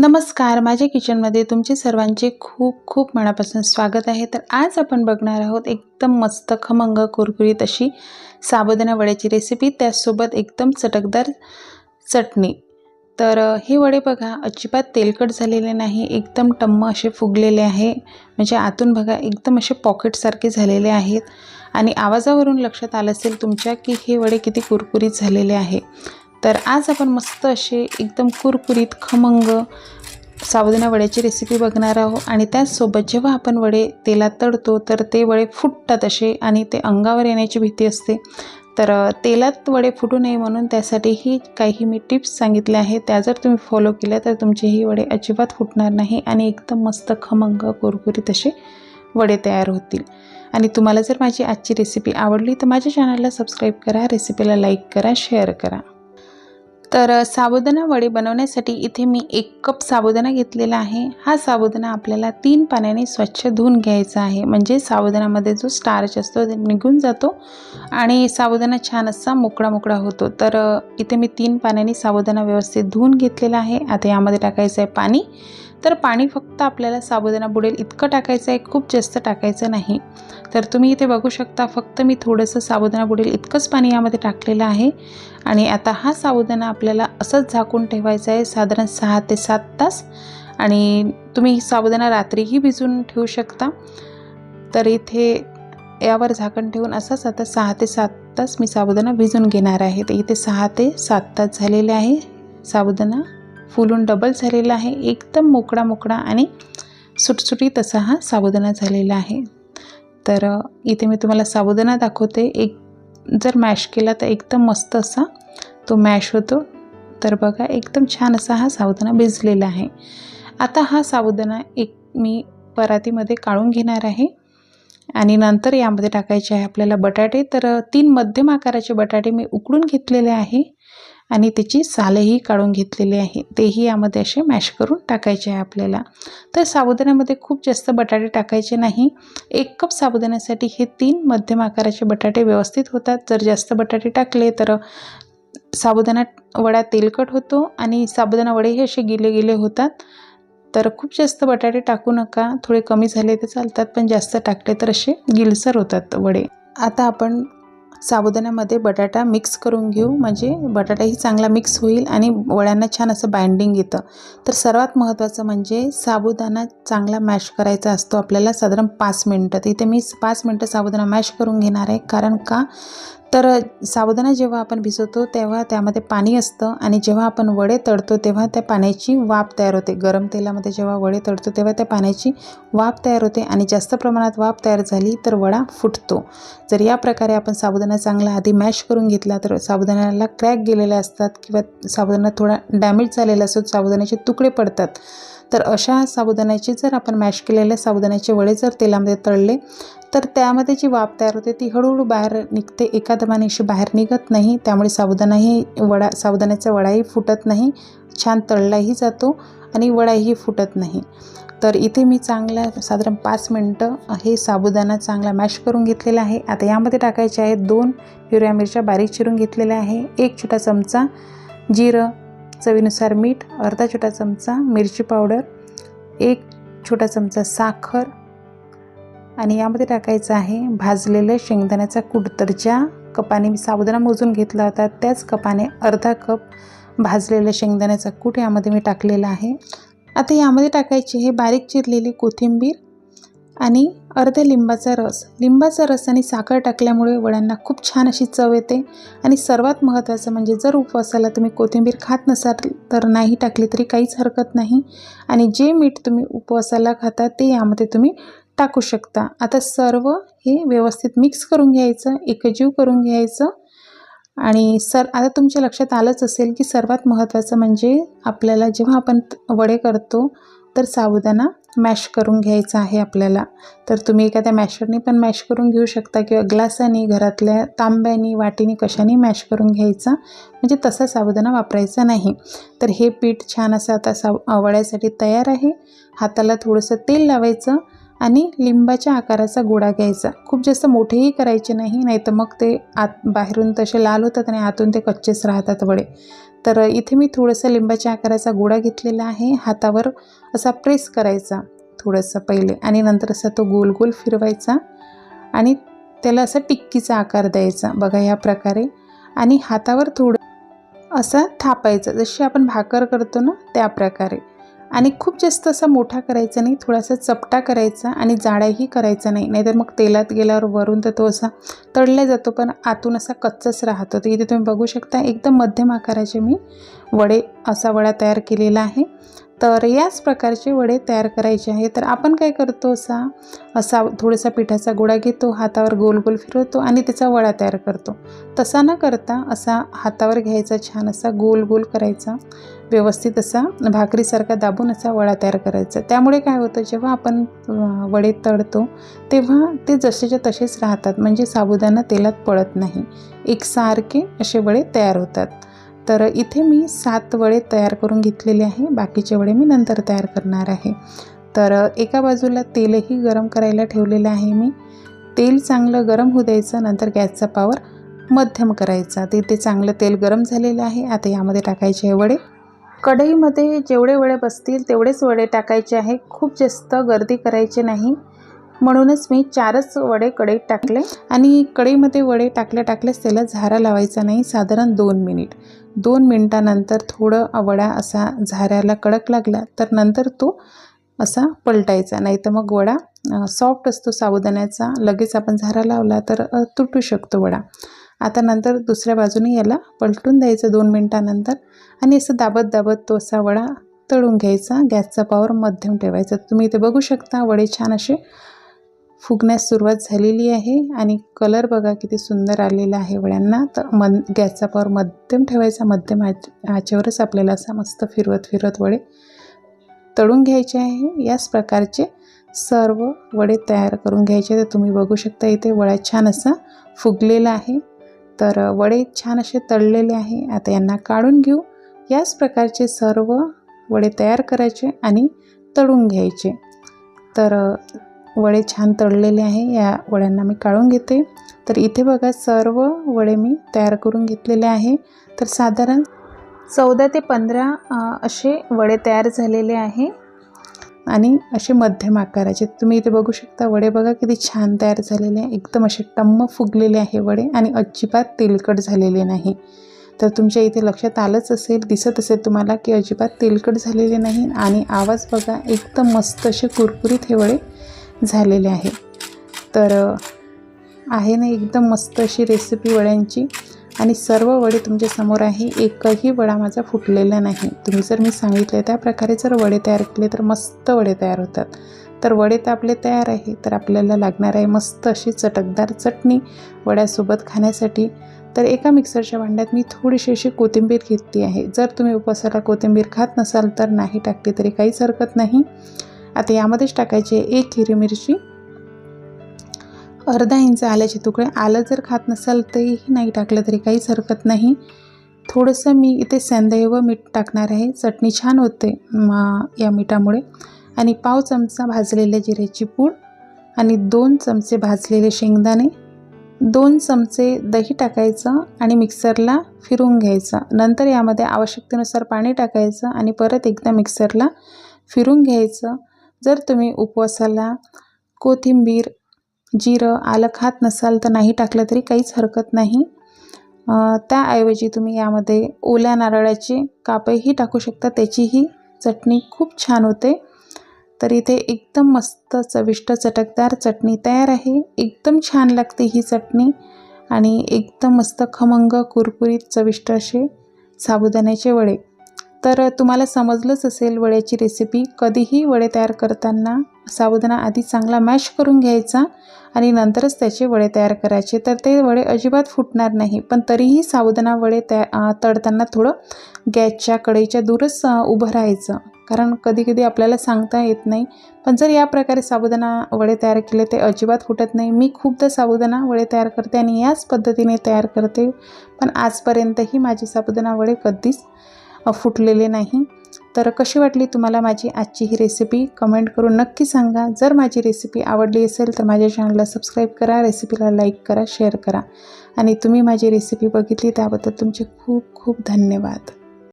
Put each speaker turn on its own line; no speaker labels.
नमस्कार माझ्या किचनमध्ये तुमचे सर्वांचे खूप खूप मनापासून स्वागत आहे. तर आज आपण बघणार आहोत एकदम मस्त खमंग कुरकुरीत अशी साबुदाणा वड्याची रेसिपी त्याचसोबत एकदम चटकदार चटणी. तर हे वडे बघा अजिबात तेलकट झालेले नाही एकदम टम्म असे फुगलेले आहे. म्हणजे आतून बघा एकदम असे पॉकेटसारखे झालेले आहेत. आणि आवाजावरून लक्षात आलं असेल तुमच्या की हे वडे किती कुरकुरीत झालेले आहे. तर आज आपण मस्त असे एकदम कुरकुरीत खमंग साबुदाणा वड्याची रेसिपी बघणार आहोत. आणि त्याचसोबत जेव्हा आपण वडे तेलात तळतो तर ते वडे फुटतात असे आणि ते अंगावर येण्याची भीती असते. तर तेलात वडे फुटू नये म्हणून त्यासाठीही काही मी टिप्स सांगितल्या आहेत. त्या जर तुम्ही फॉलो केल्या तर तुमचे ही वडे अजिबात फुटणार नाही आणि एकदम मस्त खमंग कुरकुरीत असे वडे तयार होतील. आणि तुम्हाला जर माझी आजची रेसिपी आवडली तर माझ्या चॅनलला सबस्क्राईब करा रेसिपीला लाईक करा शेअर करा. तर साबुदाणा वडे बनवण्यासाठी इथे मी एक कप साबुदाणा घेतलेला आहे. हा साबुदाणा आपल्याला तीन पाण्याने स्वच्छ धुवून घ्यायचा आहे. म्हणजे साबुदाण्यामध्ये जो स्टार्च असतो ते निघून जातो आणि साबुदाणा छान असा मोकळा मोकळा होतो. तर इथे मी तीन पाण्याने साबुदाणा व्यवस्थित धुवून घेतलेला आहे. आता यामध्ये टाकायचं आहे पाणी. तर पाणी फक्त आपल्याला साबुदाणा बुडेल इतकं टाकायचं आहे खूप जास्त टाकायचं नाही. तर तुम्ही इथे बघू शकता फक्त मी थोडंसं साबुदाणा बुडेल इतकंच पाणी यामध्ये टाकलेलं आहे. आणि आता हा साबुदाणा आपल्याला असंच झाकून ठेवायचा आहे साधारण सहा ते सात तास. आणि तुम्ही साबुदाणा रात्रीही भिजून ठेवू शकता. तर इथे यावर झाकण ठेवून असंच आता सहा ते सात तास मी साबुदाणा भिजून घेणार आहे. तर इथे सहा ते सात तास झालेले आहे साबुदाणा. फुलून डबल झालेला आहे. एकदम मोकळा मोकळा आणि सुटसुटीत असा हा साबुदाणा झालेला आहे. तर इथे मी तुम्हाला साबुदाणा दाखवते. एक जर मॅश केला तर एकदम मस्त असा तो मॅश होतो. तर बघा एकदम छान असा हा साबुदाणा भिजलेला आहे. आता हा साबुदाणा एक मी परातीमध्ये काढून घेणार आहे. आणि नंतर यामध्ये टाकायचे आहे आपल्याला बटाटे. तर तीन मध्यम आकाराचे बटाटे मी उकडून घेतलेले आहे. आणि त्याची सालही काढून घेतलेली आहे. तेही यामध्ये असे मॅश करून टाकायचे आहे आपल्याला. तर साबुदाण्यामध्ये खूप जास्त बटाटे टाकायचे नाही. एक कप साबुदाण्यासाठी हे तीन मध्यम आकाराचे बटाटे व्यवस्थित होतात. जर जास्त बटाटे टाकले तर साबुदाणा वडा तेलकट होतो आणि साबुदाणा वडे हे असे गिले गिले होतात. तर खूप जास्त बटाटे टाकू नका. थोडे कमी झाले तर चालतात पण जास्त टाकले तर असे गिलसर होतात वडे. आता आपण साबुदाण्यामध्ये बटाटा मिक्स करून घेऊ. म्हणजे बटाटाही चांगला मिक्स होईल आणि वड्यांना छान असं बाइंडिंग येतं. तर सर्वात महत्त्वाचं म्हणजे साबुदाणा चांगला मॅश करायचा असतो. आपल्याला साधारण पाच मिनटं. तर इथे मी पाच मिनटं साबुदाणा मॅश करून घेणार आहे. कारण का? तर साबुदाणा जेव्हा आपण भिजवतो तेव्हा त्यामध्ये पाणी असतं आणि जेव्हा आपण वडे तळतो तेव्हा त्या पाण्याची वाफ तयार होते. गरम तेलामध्ये जेव्हा वडे तळतो तेव्हा त्या पाण्याची वाफ तयार होते आणि जास्त प्रमाणात वाफ तयार झाली तर वडा फुटतो. जर या प्रकारे आपण साबुदाणा चांगला आधी मॅश करून घेतला तर साबुदाण्याला क्रॅक गेलेले असतात किंवा साबुदाणा थोडा डॅमेज झालेला असतो साबुदाण्याचे तुकडे पडतात. तर अशा साबुदाण्याचे जर आपण मॅश केलेल्या साबुदाण्याचे वडे जर तेलामध्ये तळले तर त्यामध्ये जी वाफ तयार होते ती हळूहळू बाहेर निघते. एका दमाने अशी बाहेर निघत नाही त्यामुळे साबुदाणाही वडा साबुदाण्याचा वडाही फुटत नाही. छान तळलाही जातो आणि वडाही फुटत नाही. तर इथे मी चांगला साधारण पाच मिनटं हे साबुदाणा चांगला मॅश करून घेतलेला आहे. आता यामध्ये टाकायचे आहेत दोन हिरव्या मिरच्या बारीक चिरून घेतलेल्या आहे. एक छोटा चमचा जिरं चवीनुसार मीठ अर्धा छोटा चमचा मिरची पावडर एक छोटा चमचा साखर आणि यामध्ये टाकायचं आहे भाजलेलं शेंगदाण्याचा कूट. तर ज्या कपाने मी साबुदाणा मोजून घेतला होता त्याच कपाने अर्धा कप भाजलेलं शेंगदाण्याचा कूट यामध्ये मी टाकलेला आहे. आता यामध्ये टाकायची हे बारीक चिरलेली कोथिंबीर आणि अर्ध्या लिंबाचा रस. लिंबाचा रस आणि साखर टाकल्यामुळे वड्यांना खूप छान अशी चव येते. आणि सर्वात महत्त्वाचं म्हणजे जर उपवासाला तुम्ही कोथिंबीर खात नसाल तर नाही टाकली तरी काहीच हरकत नाही. आणि जे मीठ तुम्ही उपवासाला खाता ते यामध्ये तुम्ही टाकू शकता. आता सर्व हे व्यवस्थित मिक्स करून घ्यायचं एकजीव करून घ्यायचं. आणि सर आता तुमच्या लक्षात आलंच असेल की सर्वात महत्त्वाचं म्हणजे आपल्याला जेव्हा आपण वडे करतो तर साबुदाणा मॅश करून घ्यायचा आहे आपल्याला. तर तुम्ही एखाद्या मॅशरने पण मॅश करून घेऊ शकता किंवा ग्लासाने घरातल्या तांब्यानी वाटीने कशाने मॅश करून घ्यायचा. म्हणजे तसा साबुदाणा वापरायचा नाही. तर हे पीठ छान असं आता साव वळ्यासाठी तयार आहे. हाताला थोडंसं तेल लावायचं आणि लिंबाच्या आकाराचा गोळा घ्यायचा. खूप जास्त मोठेही करायचे नाही नाही तर मग ते आत बाहेरून तसे लाल होतात आणि आतून ते कच्चेच राहतात वडे. तर इथे मी थोडंसं लिंबाच्या आकाराचा गोळा घेतलेला आहे. हातावर असा प्रेस करायचा थोडंसं पहिले आणि नंतर असा तो गोल गोल फिरवायचा आणि त्याला असा टिक्कीचा आकार द्यायचा. बघा ह्या प्रकारे. आणि हातावर थोडं असा थापायचं. जशी आपण भाकर करतो ना त्या प्रकारे. आणि खूप जास्त असा मोठा करायचा नाही थोडासा चपटा करायचा आणि जाडाही करायचा नाही. नाहीतर मग तेलात गेल्यावर वरून तर तो असा तळला जातो पण आतून असा कच्चाच राहतो. तर इथे तुम्ही बघू शकता एकदम मध्यम आकाराचे मी वडे असा वडा तयार केलेला आहे. तर याच प्रकारचे वडे तयार करायचे आहे. तर आपण काय करतो असा असा थोडासा पिठाचा गोळा घेतो हातावर गोल गोल फिरवतो आणि त्याचा वडा तयार करतो. तसा न करता असा हातावर घ्यायचा छान असा गोल गोल करायचा व्यवस्थित असा भाकरीसारखा दाबून असा वडा तयार करायचा. त्यामुळे काय होतं जेव्हा आपण वडे तळतो तेव्हा ते जसेच्या तसेच राहतात. म्हणजे साबुदाणा तेलात पडत नाही. एकसारखे असे वडे तयार होतात. तर इथे मी सात वडे तयार करून घेतलेले आहे. बाकीचे वडे मी नंतर तयार करणार आहे. तर एका बाजूला तेलही गरम करायला ठेवलेलं आहे मी. तेल चांगलं गरम होऊ द्यायचं नंतर गॅसचा पावर मध्यम करायचा. तिथे चांगलं तेल गरम झालेलं आहे. आता यामध्ये टाकायचे आहे वडे. कढईमध्ये जेवढे वडे बसतील तेवढेच वडे टाकायचे आहे. खूप जास्त गर्दी करायचे नाही. म्हणूनच मी चारच वडे कढईत टाकले आणि कढईमध्ये वडे टाकल्या टाकल्याच त्याला झारा लावायचा नाही साधारण दोन मिनिट. दोन मिनटानंतर थोडं वडा असा झाऱ्याला कडक लागला तर नंतर तो असा पलटायचा नाही तर मग वडा सॉफ्ट असतो साबुदाण्याचा लगेच आपण झारा लावला तर तुटू शकतो वडा. आता नंतर दुसऱ्या बाजूने याला पलटून द्यायचं दोन मिनटानंतर आणि असं दाबत दाबत तो असा वडा तळून घ्यायचा गॅसचा पावर मध्यम ठेवायचा. तुम्ही इथे बघू शकता वडे छान असे फुगण्यास सुरुवात झालेली आहे आणि कलर बघा किती सुंदर आलेला आहे वड्यांना तर मन गॅसचा पावर मध्यम ठेवायचा मध्यम आचेवरच आपल्याला असा मस्त फिरवत फिरवत वडे तळून घ्यायचे आहे. याच प्रकारचे सर्व वडे तयार करून घ्यायचे तर तुम्ही बघू शकता इथे वडा छान असा फुगलेला आहे. तर वडे छान असे तळलेले आहे. आता यांना काढून घेऊ. याच प्रकारचे सर्व वडे तयार करायचे आणि तळून घ्यायचे. तर वडे छान तळलेले आहे या वड्यांना मी काढून घेते. तर इथे बघा सर्व वडे मी तयार करून घेतलेले आहे. तर साधारण चौदा ते पंधरा असे वडे तयार झालेले आहे. आणि असे मध्यम आकाराचे. तुम्ही इथे बघू शकता वडे बघा किती छान तयार झालेले आहे. एकदम असे टम्म फुगलेले आहे वडे आणि अजिबात तेलकट झालेले नाही. तर तुमच्या इथे लक्षात आलंच असेल दिसत असेल तुम्हाला की अजिबात तेलकट झालेले नाही. आणि आवाज बघा एकदम मस्त असे कुरकुरीत हे वडे झालेले आहे. तर आहे ना एकदम मस्त अशी रेसिपी वड्यांची. आणि सर्व वडे तुमच्यासमोर आहे. एकही वडा माझा फुटलेला नाही. तुम्ही जर मी सांगितले त्या प्रकारे जर वडे तयार केले तर मस्त वडे तयार होतात. तर वडे तर आपले तयार आहे. तर आपल्याला लागणार आहे मस्त अशी चटकदार चटणी वड्यासोबत खाण्यासाठी. तर एका मिक्सरच्या भांड्यात मी थोडीशी अशी कोथिंबीर घेतली आहे. जर तुम्ही उपवासाला कोथिंबीर खात नसाल तर नाही टाकली तरी काहीच हरकत नाही. आता यामध्येच टाकायचे एक हिरवी मिरची. अर्धा इंच आल्याचे तुकडे. आलं जर खात नसाल तरीही नाही टाकलं तरी काहीच हरकत नाही. थोडंसं मी इथे सेंदय व मीठ टाकणार आहे. चटणी छान होते या मिठामुळे. आणि पाव चमचा भाजलेल्या जिऱ्याची पूड आणि दोन चमचे भाजलेले शेंगदाणे. दोन चमचे दही टाकायचं आणि मिक्सरला फिरून घ्यायचं. नंतर यामध्ये आवश्यकतेनुसार पाणी टाकायचं आणि परत एकदा मिक्सरला फिरून घ्यायचं. जर तुम्ही उपवासाला कोथिंबीर जिरं आलं खात नसाल तर नाही टाकलं तरी काहीच हरकत नाही. त्याऐवजी तुम्ही यामध्ये ओल्या नारळाचे कापही टाकू शकता. त्याचीही चटणी खूप छान होते. तर इथे एकदम मस्त चविष्ट चटकदार चटणी तयार आहे. एकदम छान लागते ही चटणी आणि एकदम मस्त खमंग कुरकुरीत चविष्ट असे साबुदाण्याचे वडे. तर तुम्हाला समजलंच असेल वड्याची रेसिपी कधीही वडे तयार करताना साबुदाणा आधी चांगला मॅश करून घ्यायचा आणि नंतरच त्याचे वडे तयार करायचे. तर ते वडे अजिबात फुटणार नाही पण तरीही साबुदाणा वडे तया तळताना थोडं गॅसच्या कढईच्या दूरच उभं राहायचं. कारण कधी कधी आपल्याला सांगता येत नाही. पण जर या प्रकारे साबुदाणा वडे तयार केले ते अजिबात फुटत नाही. मी खूपदा साबुदाणा वडे तयार करते आणि याच पद्धतीने तयार करते. पण आजपर्यंतही माझे साबुदाणा वडे कधीच फुटलेले नाही. तर कशी वाटली तुम्हाला माझी आजची ही रेसिपी कमेंट करून नक्की सांगा. जर माझी रेसिपी आवडली असेल तर माझ्या चॅनलला सबस्क्राईब करा. रेसिपीला लाईक करा शेअर करा. आणि तुम्ही माझी रेसिपी बघितली त्याबद्दल तुमचे खूप खूप धन्यवाद.